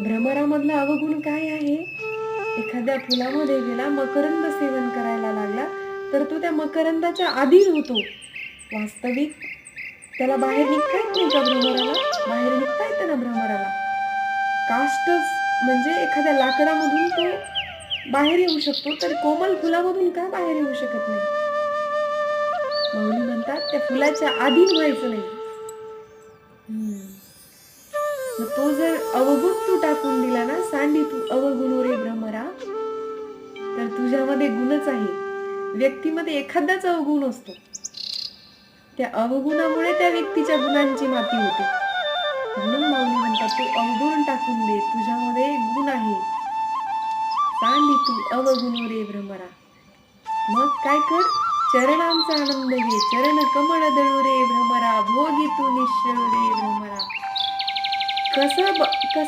भ्रमरामधला अवगुण काय आहे? एखाद्या फुलामध्ये गेला मकरंद सेवन करायला लागला तर तो त्या मकरंदाच्या अधीन होतो. वास्तविक त्याला बाहेर निघता येत नाही का भ्रमराला? बाहेर निघता येतं ना भ्रमराला. काष्टच म्हणजे एखाद्या लाकडामधून तो बाहेर येऊ शकतो तर कोमल फुलामधून का बाहेर येऊ शकत नाही? माऊली म्हणतात त्या फुलाच्या अधीन व्हायचं नाही. हम्म. तो जर अवगुण तू तुझ्यामध्ये गुणच आहे. व्यक्तीमध्ये एखादाच अवगुण असतो. त्या अवगुणामुळे त्या व्यक्तीच्या गुणांची माती होते. म्हणून माऊली म्हणतात तू अवगुण टाकून दे तुझ्यामध्ये गुण आहे. सांडी तू अवगुण रे भ्रमरा. मग काय कर? चरणांचा आनंद घे. चरण कमळ दळू रे भ्रमरा. भोगी तू निश्चळ रे भ्रमरा. कसं कसं